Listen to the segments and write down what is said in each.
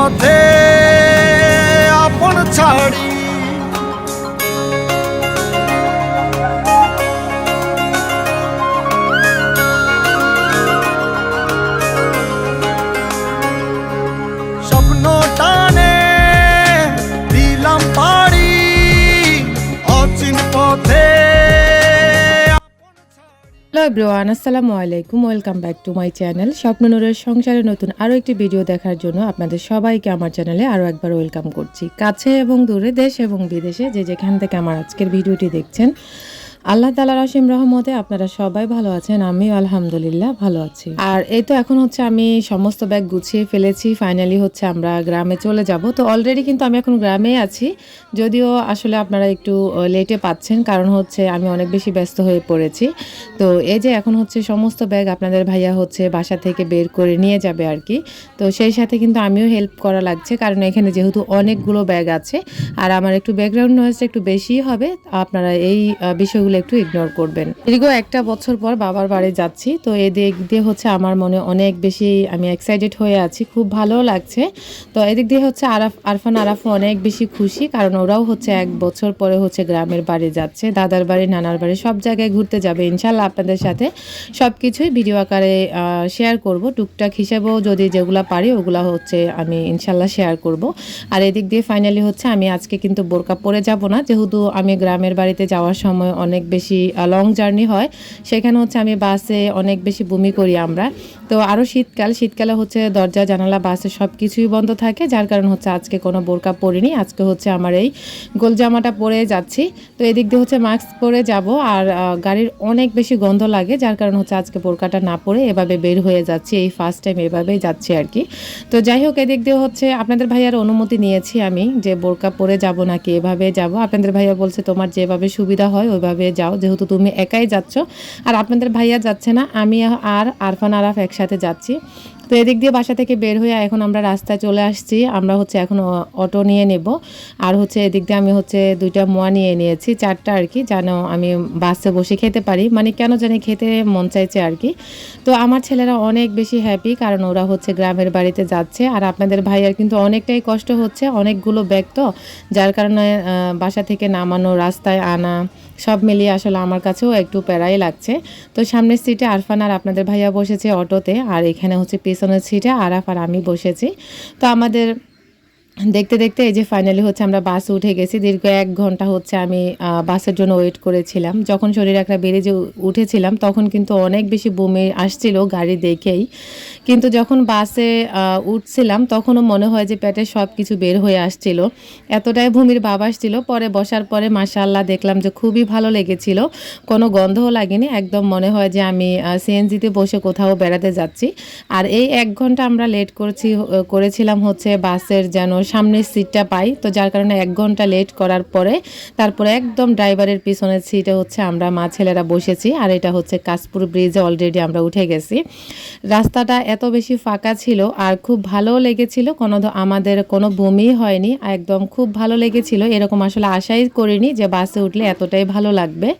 no te everyone, আসসালামু আলাইকুম। Welcome back to my channel স্বপ্ননূরের সংসারে নতুন আরও একটি ভিডিও দেখার জন্য আপনাদের সবাইকে আমার চ্যানেলে আরও একবার ওয়েলকাম করছি। কাছে এবং দূরে, দেশ এবং বিদেশে যে যেখান থেকে আমার আজকের ভিডিওটি দেখছেন আল্লাহ তালা রসিম রহমতে আপনারা সবাই ভালো আছেন আমিও আলহামদুলিল্লাহ ভালো আছি। আর এই তো এখন হচ্ছে আমি সমস্ত ব্যাগ গুছিয়ে ফেলেছি ফাইনালি হচ্ছে আমরা গ্রামে চলে যাব। তো অলরেডি কিন্তু আমি এখন গ্রামেই আছি যদিও আসলে আপনারা একটু লেটে পাচ্ছেন কারণ হচ্ছে আমি অনেক বেশি ব্যস্ত হয়ে পড়েছি। তো এই যে এখন হচ্ছে সমস্ত ব্যাগ আপনাদের ভাইয়া হচ্ছে বাসা থেকে বের করে নিয়ে যাবে আর কি। তো সেই সাথে কিন্তু আমিও হেল্প করা লাগছে কারণ এখানে যেহেতু অনেকগুলো ব্যাগ আছে। আর আমার একটু ব্যাকগ্রাউন্ড নয়েজটা একটু বেশি হবে আপনারা এই আহ, বিষয়গুলো একটু ইগনোর করবেন। দীর্ঘ একটা বছর পর বাবার বাড়ি যাচ্ছি, তো এই দিক দিয়ে হচ্ছে আমার মনে অনেক বেশি আমি এক্সাইটেড হয়ে আছি, খুব ভালো লাগছে। তো এদিক দিয়ে হচ্ছে আরাফ, আরফান, আরাফও অনেক বেশি খুশি, কারণ ওরাও হচ্ছে এক বছর পরে হচ্ছে গ্রামের বাড়ি যাচ্ছে, দাদার বাড়ি, নানার বাড়ি, সব জায়গায় ঘুরতে যাবে। ইনশাল্লাহ আপনাদের সাথে সব কিছুই ভিডিও আকারে শেয়ার করব। টুকটাক হিসেবেও যদি যেগুলো পারি, ওগুলা হচ্ছে আমি ইনশাল্লাহ শেয়ার করব। আর এদিক দিয়ে ফাইনালি হচ্ছে আমি আজকে কিন্তু বোরকা পরে যাব না, যেহেতু আমি গ্রামের বাড়িতে যাওয়ার সময় অনেক বেশি লং জার্নি হয়। সেখানে হচ্ছে আমি বাসে অনেক বেশি বমি করি আমরা। তো আরও শীতকাল, শীতকালে হচ্ছে দরজা, জানালা, বাসে সব কিছুই বন্ধ থাকে, যার কারণ হচ্ছে আজকে কোনো বোরকা পরিনি, আজকে হচ্ছে আমার এই গোল জামাটা পরে যাচ্ছি। তো এদিক দিয়ে হচ্ছে মাস্ক পরে যাব, আর গাড়ির অনেক বেশি গন্ধ লাগে, যার কারণ হচ্ছে আজকে বোরকাটা না পরে এভাবে বের হয়ে যাচ্ছি, এই ফার্স্ট টাইম এভাবেই যাচ্ছি আর কি। তো যাই হোক, এদিক দিয়ে হচ্ছে আপনাদের ভাইয়ার অনুমতি নিয়েছি আমি, যে বোরকা পরে যাব নাকি এভাবে যাব। আপনাদের ভাইয়া বলছে, তোমার যেভাবে সুবিধা হয়, ওইভাবে যাও, যেহেতু তুমি একাই যাচ্ছ। আর আপনাদের ভাইয়া যাচ্ছে না, আমি আর আরফান, আরাফ একসাথে যাচ্ছি। তো এদিক দিয়ে বাসা থেকে বের হয়ে এখন আমরা রাস্তায় চলে আসছি। আমরা হচ্ছে এখন অটো নিয়ে নেব। আর হচ্ছে এদিক দিয়ে আমি হচ্ছে দুইটা মোয়া নিয়ে নিয়েছি, চারটা আর কি, যেন আমি বাসে বসে খেতে পারি। মানে কেন জানি খেতে মন চাইছে আর কি। তো আমার ছেলেরা অনেক বেশি হ্যাপি কারণ ওরা হচ্ছে গ্রামের বাড়িতে যাচ্ছে। আর আপনাদের ভাইয়ার কিন্তু অনেকটাই কষ্ট হচ্ছে, অনেকগুলো ব্যাগ তো। যার কারণে বাসা থেকে নামানো, রাস্তায় আনা, সব মিলিয়ে আসলে আমার কাছেও একটু প্যারাই লাগছে। তো সামনের সিটে আরফান আর আপনাদের ভাইয়া বসেছে অটোতে। আর এখানে হচ্ছে পেছনের সিটে আরাফ আর আমি বসেছি। তো আমাদের দেখতে দেখতে এই যে ফাইনালি হচ্ছে আমরা বাসে উঠে গেছি। দীর্ঘ এক ঘণ্টা হচ্ছে আমি বাসের জন্য ওয়েট করেছিলাম। যখন শরীর একটা বেড়ে যে উঠেছিলাম, তখন কিন্তু অনেক বেশি বমি আসছিল গাড়ি দেখেই। কিন্তু যখন বাসে উঠছিলাম, তখনও মনে হয় যে পেটে সব কিছু বের হয়ে আসছিল। এতটাই ভূমির ভাব আসছিল। পরে বসার পরে মাশাল্লাহ দেখলাম যে খুবই ভালো লেগেছিল। কোনো গন্ধও লাগেনি। একদম মনে হয় যে আমি সিএনজিতে বসে কোথাও বেড়াতে যাচ্ছি। আর এই এক ঘণ্টা আমরা লেট করছি করেছিলাম হচ্ছে বাসের যেন সামনের সিটটা পাই। তো যার কারণে এক ঘণ্টা লেট করার পরে তারপরে একদম ড্রাইভারের পিছনের সিটে হচ্ছে আমরা, মা ছেলেরা বসেছি। আর এটা হচ্ছে কাশপুর ব্রিজে অলরেডি আমরা উঠে গেছি। রাস্তাটা এত বেশি ফাঁকা ছিল আর খুব ভালো লেগেছিল। কোনো আমাদের কোনো বমি হয়নি, একদম খুব ভালো লেগেছিল। এরকম আসলে আশাই করিনি যে বাসে উঠলে এতটাই ভালো লাগবে।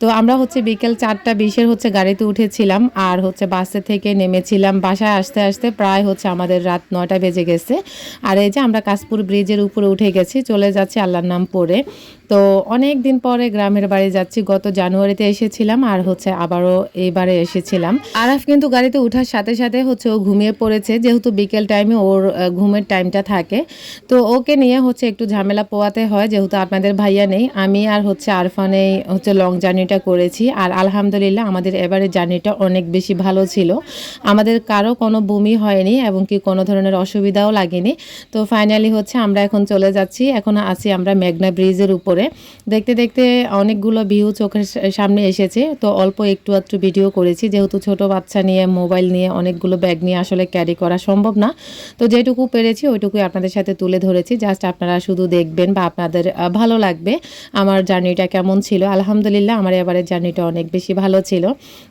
তো আমরা হচ্ছে বিকেল চারটা বিশের হচ্ছে গাড়িতে উঠেছিলাম আর হচ্ছে বাসে থেকে নেমেছিলাম। বাসায় আসতে আসতে প্রায় হচ্ছে আমাদের রাত নয়টা বেজে গেছে। আর এই যে আমরা কাশপুর ব্রিজের উপরে উঠে গেছি চলে যাচ্ছি আল্লাহর নাম পড়ে। তো অনেক দিন পরে গ্রামের বাড়ি যাচ্ছি, গত জানুয়ারিতে এসেছিলাম আর হচ্ছে আবারও এইবারে এসেছিলাম। আরাফ কিন্তু গাড়িতে ওঠার সাথে সাথে হচ্ছে ও ঘুমিয়ে পড়েছে, যেহেতু বিকেল টাইমে ওর ঘুমের টাইমটা থাকে। তো ওকে নিয়ে হচ্ছে একটু ঝামেলা পোয়াতে হয়, যেহেতু আপনাদের ভাইয়া নেই, আমি আর হচ্ছে আরফানে হচ্ছে লং জার্নিটা করেছি। আর আলহামদুলিল্লাহ আমাদের এবারের জার্নিটা অনেক বেশি ভালো ছিল। আমাদের কারও কোনো বমি হয়নি এবং কি কোনো ধরনের অসুবিধাও লাগেনি। তো ফাইনালি হচ্ছে আমরা এখন চলে যাচ্ছি, এখন আছি আমরা মেঘনা ব্রিজের উপরে। দেখতে দেখতে অনেকগুলো ভিউ চোখের সামনে এসেছে। তো অল্প একটু একটু ভিডিও করেছি। যেহেতু ছোট বাচ্চা নিয়ে মোবাইল নিয়ে অনেকগুলো ব্যাগ নিয়ে আসলে ক্যারি করা সম্ভব না। তো যেটুকু পেরেছি ওইটুকুই আপনাদের সাথে তুলে ধরেছি। জাস্ট আপনারা শুধু দেখবেন বা আপনাদের ভালো লাগবে। আমার জার্নিটা কেমন ছিল। আলহামদুলিল্লাহ আমার এবারের জার্নিটা অনেক বেশি ভালো ছিল।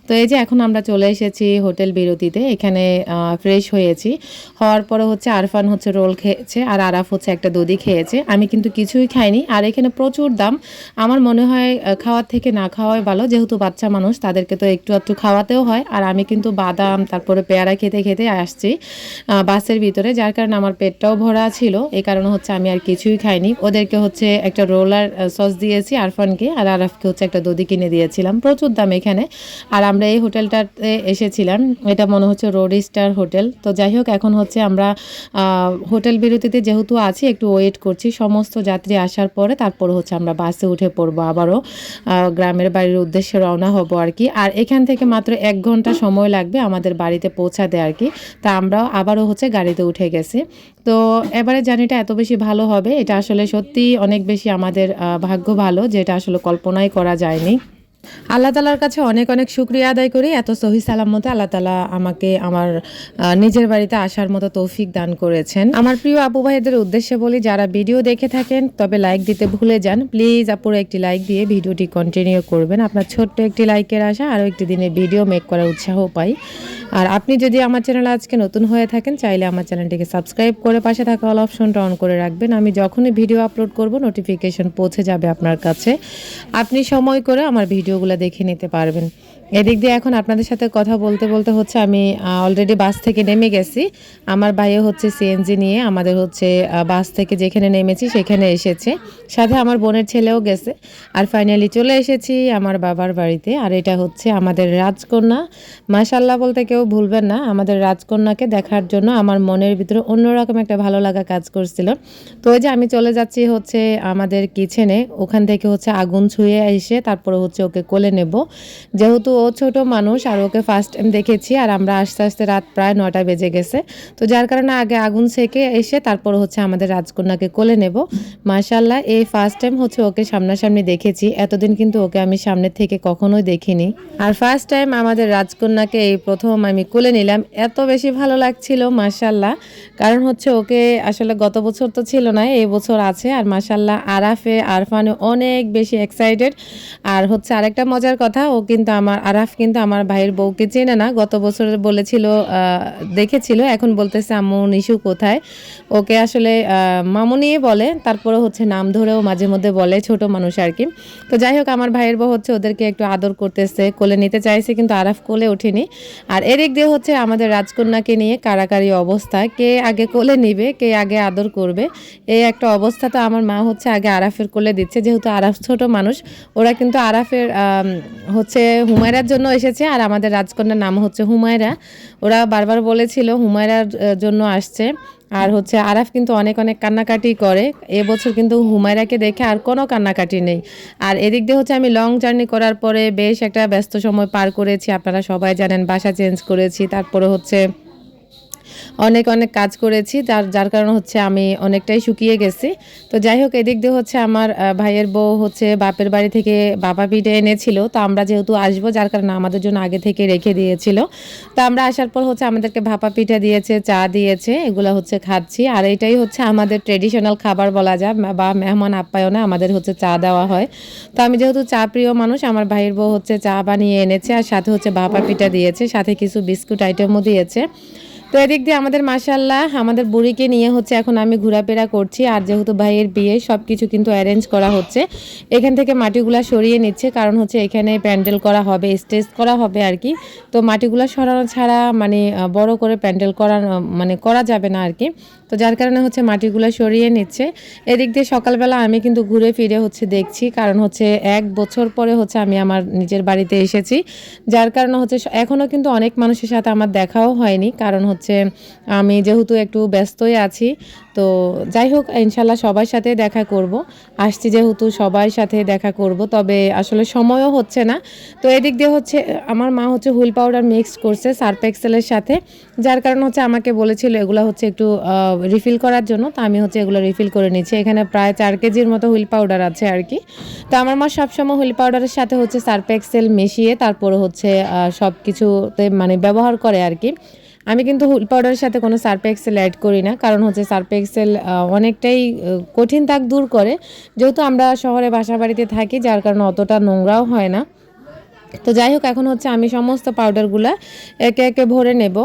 তো এই যে এখন আমরা চলে এসেছি হোটেল বিরতিতে। এখানে ফ্রেশ হয়েছি। হওয়ার পরে হচ্ছে আরফান হচ্ছে রোল খেয়েছে আর আরাফ হচ্ছে একটা দধি খেয়েছে। আমি কিন্তু কিছুই খাইনি। আর এখানে প্রচুর প্রচুর দাম। আমার মনে হয় খাওয়ার থেকে না খাওয়াই ভালো। যেহেতু বাচ্চা মানুষ, তাদেরকে তো একটু একটু খাওয়াতেও হয়। আর আমি কিন্তু বাদাম, তারপরে পেয়ারা খেতে খেতে আসছি বাসের ভিতরে, যার কারণে আমার পেটটাও ভরা ছিল। এই কারণে হচ্ছে আমি আর কিছুই খাইনি। ওদেরকে হচ্ছে একটা রোলার সস দিয়েছি, আরফানকে, আর আরফকে হচ্ছে একটা দধি কিনে দিয়েছিলাম। প্রচুর দাম এখানে। আর আমরা এই হোটেলটাতে এসেছিলাম। এটা মনে হচ্ছে রোড স্টার হোটেল। তো যাই হোক, এখন হচ্ছে আমরা হোটেল বিরতিতে যেহেতু আছি, একটু ওয়েট করছি। সমস্ত যাত্রী আসার পরে তারপর হচ্ছে আমরা বাসে উঠে পড়ব, আবারও গ্রামের বাড়ির উদ্দেশ্যে রওনা হব আর কি। আর এখান থেকে মাত্র এক ঘণ্টা সময় লাগবে আমাদের বাড়িতে পৌঁছাতে আর কি। তা আমরাও আবারও হচ্ছে গাড়িতে উঠে গেছি। তো এবারে জার্নিটা এত বেশি ভালো হবে, এটা আসলে সত্যি অনেক বেশি আমাদের ভাগ্য ভালো যেটা আসলে কল্পনাই করা যায়নি। আল্লাহ তালার কাছে অনেক অনেক শুক্রিয়া আদায় করি। এত সহি সালামতে আল্লাহ তালা আমাকে আমার নিজের বাড়িতে আসার মতো তৌফিক দান করেছেন। আমার প্রিয় আপু ভাইদের উদ্দেশ্যে বলি, যারা ভিডিও দেখে থাকেন, তবে লাইক দিতে ভুলে যান। প্লিজ আপুর একটি লাইক দিয়ে ভিডিওটি কন্টিনিউ করবেন। আপনার ছোট্ট একটি লাইকের আশা, আরও একটি দিনে ভিডিও মেক করার উৎসাহ পাই। আর আপনি যদি আমার চ্যানেল আজকে নতুন হয়ে থাকেন, চাইলে আমার চ্যানেলটিকে সাবস্ক্রাইব করে পাশে থাকা অল অপশনটা অন করে রাখবেন। আমি যখনই ভিডিও আপলোড করব নোটিফিকেশন পৌঁছে যাবে আপনার কাছে। আপনি সময় করে আমার ভিডিওগুলো দেখে নিতে পারবেন। এদিক দিয়ে এখন আপনাদের সাথে কথা বলতে বলতে হচ্ছে আমি অলরেডি বাস থেকে নেমে গেছি। আমার ভাইও হচ্ছে সিএনজি নিয়ে, আমাদের হচ্ছে বাস থেকে যেখানে নেমেছি সেখানে এসেছে। সাথে আমার বোনের ছেলেও গেছে। আর ফাইনালি চলে এসেছি আমার বাবার বাড়িতে। আর এটা হচ্ছে আমাদের রাজকন্যা। মাশাল্লাহ বলতে কেউ ভুলবেন না, আমাদের রাজকন্যাকে দেখার জন্য আমার মনের ভিতরে অন্যরকম একটা ভালো লাগা কাজ করছিল। তো ওই যে আমি চলে যাচ্ছি হচ্ছে আমাদের কিচেনে ওখান থেকে হচ্ছে আগুন ছুঁয়ে এসে তারপরে হচ্ছে ওকে কোলে নেব। যেহেতু ও ছোট মানুষ আর ওকে ফার্স্ট টাইম দেখেছি আর আমরা আস্তে আস্তে রাত প্রায় নটা বেজে গেছে। তো যার কারণে আগে আগুন সেকে এসে তারপর হচ্ছে আমাদের রাজকন্যাকে কোলে নেব। মাশাল্লাহ এই ফার্স্ট টাইম হচ্ছে ওকে সামনাসামনি দেখেছি। এতদিন কিন্তু ওকে আমি সামনের থেকে কখনোই দেখিনি। আর ফার্স্ট টাইম আমাদের রাজকন্যাকে এই প্রথম আমি কোলে নিলাম। এত বেশি ভালো লাগছিল মাশাল্লাহ কারণ হচ্ছে ওকে আসলে গত বছর তো ছিল না, এই বছর আছে। আর মাশাল্লাহ আরাফে আরফানে অনেক বেশি এক্সাইটেড আর হচ্ছে আরেকটা মজার কথা, ও কিন্তু আমার আরাফ কিন্তু আমার ভাইয়ের বউকে চেনে না। গত বছর বলেছিল দেখেছিল এখন বলতেছে আম্মু নিশু কোথায়? ওকে আসলে আহ, মামুনিয়ে বলে তারপরে হচ্ছে নাম ধরেও মাঝে মধ্যে বলে ছোট মানুষ আর কি। তো যাই হোক আমার ভাইয়ের বউ হচ্ছে ওদেরকে একটু আদর করতেছে কোলে নিতে চাইছে কিন্তু আরাফ কোলে ওঠেনি। আর এদিক দিয়ে হচ্ছে আমাদের রাজকন্যাকে নিয়ে কারাকারি অবস্থা কে আগে কোলে নিবে কে আগে আদর করবে? এই একটা অবস্থা তো আমার মা হচ্ছে আগে আরাফের কোলে দিচ্ছে যেহেতু আরাফ ছোট মানুষ ওরা কিন্তু আরাফের হচ্ছে হচ্ছে হুমায়রার জন্য এসেছে, আর আমাদের রাজকন্যার নাম হচ্ছে হুমায়রা। ওরা বারবার বলেছিল হুমায়রার জন্য আসছে। আর হচ্ছে আরাফ কিন্তু অনেক অনেক কান্নাকাটি করে। এবছর কিন্তু হুমায়রাকে দেখে আর কোনো কান্নাকাটি নেই। আর এদিক দিয়ে হচ্ছে আমি লং জার্নি করার পরে বেশ একটা ব্যস্ত সময় পার করেছি। আপনারা সবাই জানেন, বাসা চেঞ্জ করেছি। তারপরে হচ্ছে অনেক অনেক কাজ করেছি, যার যার কারণে হচ্ছে আমি অনেকটাই শুকিয়ে গেছি। তো যাই হোক, এদিক দিয়ে হচ্ছে আমার ভাইয়ের বউ হচ্ছে বাপের বাড়ি থেকে বাবা পিঠে এনেছিল। তো আমরা যেহেতু আসব, যার কারণে আমাদের জন্য আগে থেকে রেখে দিয়েছিল। তো আমরা আসার পর হচ্ছে আমাদেরকে ভাপা পিঠা দিয়েছে, চা দিয়েছে, এগুলো হচ্ছে খাচ্ছি। আর এটাই হচ্ছে আমাদের ট্রেডিশনাল খাবার বলা যায় বা মেহমান আপ্যায়নে আমাদের হচ্ছে চা দেওয়া হয়। তো আমি যেহেতু চা প্রিয় মানুষ, আমার ভাইয়ের বউ হচ্ছে চা বানিয়ে এনেছে, আর সাথে হচ্ছে ভাপা পিঠা দিয়েছে, সাথে কিছু বিস্কুট আইটেমও দিয়েছে। তো এদিক দিয়ে আমাদের মাসাল্লাহ আমাদের বুড়িকে নিয়ে হচ্ছে এখন আমি ঘোরাফেরা করছি আর যেহেতু ভাইয়ের বিয়ে সব কিছু কিন্তু অ্যারেঞ্জ করা হচ্ছে। এখান থেকে মাটিগুলা সরিয়ে নিচ্ছে, কারণ হচ্ছে এখানে প্যান্ডেল করা হবে, স্টেজ করা হবে আর কি। তো মাটিগুলা সরানো ছাড়া মানে বড় করে প্যান্ডেল করা মানে করা যাবে না আর কি। তো যার কারণে হচ্ছে মাটিগুলো সরিয়ে নিচ্ছে। এদিক দিয়ে সকালবেলা আমি কিন্তু ঘুরে ফিরে হচ্ছে দেখছি, কারণ হচ্ছে এক বছর পরে হচ্ছে আমি আমার নিজের বাড়িতে এসেছি। যার কারণে হচ্ছে এখনও কিন্তু অনেক মানুষের সাথে আমার দেখাও হয়নি, কারণ হচ্ছে আমি যেহেতু একটু ব্যস্তই আছি, তো যাই হোক, ইনশাল্লাহ সবার সাথে দেখা করব। আসছি যেহেতু সবার সাথে দেখা করব, তবে আসলে সময়ও হচ্ছে না। তো এদিক দিয়ে হচ্ছে, আমার মা হচ্ছে হুইল পাউডার মিক্স করছে সার্ফ এক্সেলের সাথে, যার কারণে হচ্ছে আমাকে বলেছিল এগুলো হচ্ছে একটু রিফিল করার জন্য, তো আমি হচ্ছে এগুলো রিফিল করে নিচ্ছি। এখানে প্রায় চার কেজির মতো হুইল পাউডার আছে আর কি। তো আমার মা সবসময় হুইল পাউডারের সাথে হচ্ছে সার্ফ এক্সেল মিশিয়ে তারপরে হচ্ছে সব কিছুতে মানে ব্যবহার করে আর কি। আমি কিন্তু হুল পাউডারের সাথে কোনো সার্ফ এক্সেল অ্যাড করি না, কারণ হচ্ছে সার্ফ এক্সেল অনেকটাই কঠিন তাক দূর করে। যেহেতু আমরা শহরে বাসা বাড়িতে থাকি, যার কারণে অতটা নোংরাও হয় না। তো যাই হোক, এখন হচ্ছে আমি সমস্ত পাউডারগুলো একে একে ভরে নেব।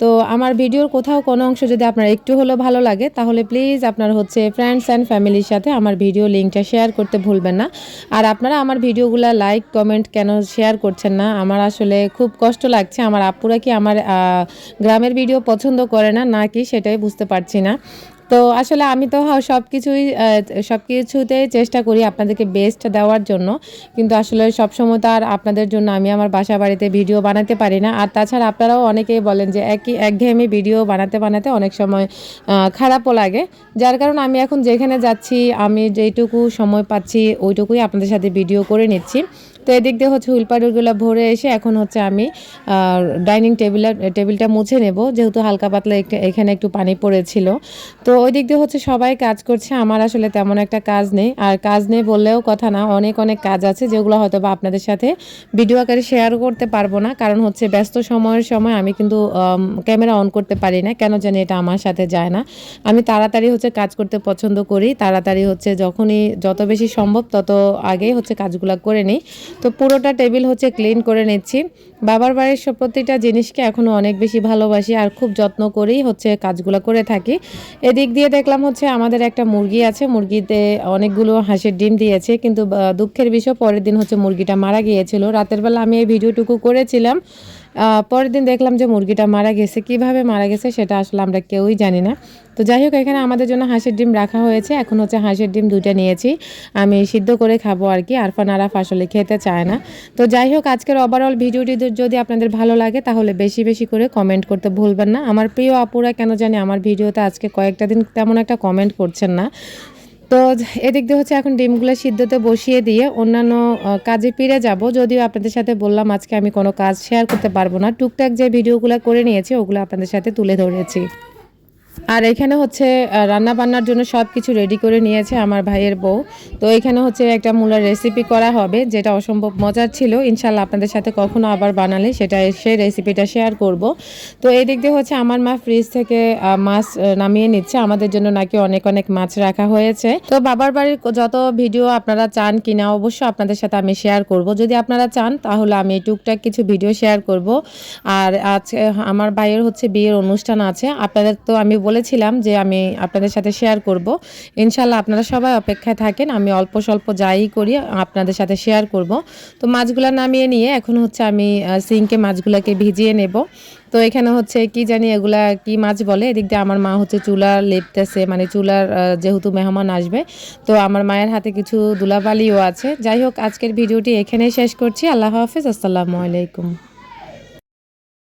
তো আমার ভিডিওর কোথাও কোনো অংশ যদি আপনার একটু হলেও ভালো লাগে, তাহলে প্লিজ আপনার হচ্ছে ফ্রেন্ডস অ্যান্ড ফ্যামিলির সাথে আমার ভিডিও লিঙ্কটা শেয়ার করতে ভুলবেন না। আর আপনারা আমার ভিডিওগুলো লাইক কমেন্ট কেন শেয়ার করছেন না? আমার আসলে খুব কষ্ট লাগছে। আমার আপুরা কি আমার গ্রামের ভিডিও পছন্দ করে না? নাকি সেটাই বুঝতে পারছি না। তো আসলে আমি তো সব কিছুই সব কিছুতেই চেষ্টা করি আপনাদেরকে বেস্ট দেওয়ার জন্য। কিন্তু আসলে সবসময় তো আর আপনাদের জন্য আমি আমার বাসা বাড়িতে ভিডিও বানাতে পারি না। আর তাছাড়া আপনারাও অনেকেই বলেন যে একই, একঘেয়েমি ভিডিও বানাতে বানাতে অনেক সময় খারাপও লাগে। যার কারণে আমি এখন যেখানে যাচ্ছি, আমি যেইটুকু সময় পাচ্ছি, ওইটুকুই আপনাদের সাথে ভিডিও করে নিচ্ছি। তো এদিক দিয়ে হচ্ছে হুইলপাটুরগুলো ভরে এসে এখন হচ্ছে আমি ডাইনিং টেবিল, টেবিলটা মুছে নেব। যেহেতু হালকা পাতলা এখানে একটু পানি পড়েছিল। তো ওই দিক দিয়ে হচ্ছে সবাই কাজ করছে। আমার আসলে তেমন একটা কাজ নেই। আর কাজ নেই বললেও কথা না, অনেক অনেক কাজ আছে যেগুলো হয়তো বা আপনাদের সাথে ভিডিও আকারে শেয়ার করতে পারব না। কারণ হচ্ছে ব্যস্ত সময়ের সময় আমি কিন্তু ক্যামেরা অন করতে পারি না। কেন জানি এটা আমার সাথে যায় না। আমি তাড়াতাড়ি হচ্ছে কাজ করতে পছন্দ করি। তাড়াতাড়ি হচ্ছে যখনই যত বেশি সম্ভব তত আগেই হচ্ছে কাজগুলো করে নিই। তো পুরোটা টেবিল হচ্ছে ক্লিন করে নিচ্ছি। বাবার বাড়ির সব প্রতিটা জিনিসকে এখনও অনেক বেশি ভালোবাসি আর খুব যত্ন করেই হচ্ছে কাজগুলো করে থাকি। এদিক দিয়ে দেখলাম হচ্ছে আমাদের একটা মুরগি আছে, মুরগিতে অনেকগুলো হাঁসের ডিম দিয়েছে, কিন্তু দুঃখের বিষয় পরের দিন হচ্ছে মুরগিটা মারা গিয়েছিল। রাতের বেলা আমি এই ভিডিওটুকু করেছিলাম। পরের দিন দেখলাম যে মুরগিটা মারা গেছে। কীভাবে মারা গেছে সেটা আসলে আমরা কেউই জানি না। তো যাই হোক, এখানে আমাদের জন্য হাঁসের ডিম রাখা হয়েছে। এখন হচ্ছে হাঁসের ডিম দুইটা নিয়েছি। আমি সিদ্ধ করে খাব আর কি। আরফান, আরাফ আসলে খেতে চায় না। তো যাই হোক, আজকের ওভারঅল ভিডিওটি যদি আপনাদের ভালো লাগে, তাহলে বেশি বেশি করে কমেন্ট করতে ভুলবেন না। আমার প্রিয় আপুরা কেন জানি আমার ভিডিওতে আজকে কয়েকটা দিন তেমন একটা কমেন্ট করছেন না। তো এদিক দিয়ে হচ্ছে এখন ডিমগুলো সিদ্ধতে বসিয়ে দিয়ে অন্যান্য কাজে ফিরে যাব। যদিও আপনাদের সাথে বললাম আজকে আমি কোনো কাজ শেয়ার করতে পারব না। টুকটাক যে ভিডিওগুলো করে নিয়েছি, ওগুলো আপনাদের সাথে তুলে ধরেছি। আর এখানে হচ্ছে রান্না বান্নার জন্য সব কিছু রেডি করে নিয়েছে আমার ভাইয়ের বউ। তো এখানে হচ্ছে একটা মূলার রেসিপি করা হবে, যেটা অসম্ভব মজার ছিল। ইনশাল্লাহ আপনাদের সাথে কখনো আবার বানালে সেটা সেই রেসিপিটা শেয়ার করব। তো এই দিক দিয়ে হচ্ছে আমার মা ফ্রিজ থেকে মাছ নামিয়ে নিচ্ছে। আমাদের জন্য নাকি অনেক অনেক মাছ রাখা হয়েছে। তো বাবার বাড়ির যত ভিডিও আপনারা চান কিনা অবশ্যই আপনাদের সাথে আমি শেয়ার করব। যদি আপনারা চান, তাহলে আমি টুকটাক কিছু ভিডিও শেয়ার করব। আর আজকে আমার ভাইয়ের হচ্ছে বিয়ের অনুষ্ঠান আছে। আপনাদের তো আমি বলেছিলাম যে আমি আপনাদের সাথে শেয়ার করব। ইনশাল্লাহ আপনারা সবাই অপেক্ষায় থাকেন, আমি অল্প স্বল্প যাই করি, আপনাদের সাথে শেয়ার করব। তো মাছগুলো নামিয়ে নিয়ে এখন হচ্ছে আমি সিঙ্কে মাছগুলোকে ভিজিয়ে নেব। তো এখানে হচ্ছে কি জানি এগুলা কি মাছ বলে? এদিক দিয়ে আমার মা হচ্ছে চুলা লেপতেছে মানে চুলার যেহেতু মেহমান আসবে, তো আমার মায়ের হাতে কিছু দুলাবালিও আছে। যাই হোক, আজকের ভিডিওটি এখানেই শেষ করছি। আল্লাহ হাফিজ, আসসালামু আলাইকুম।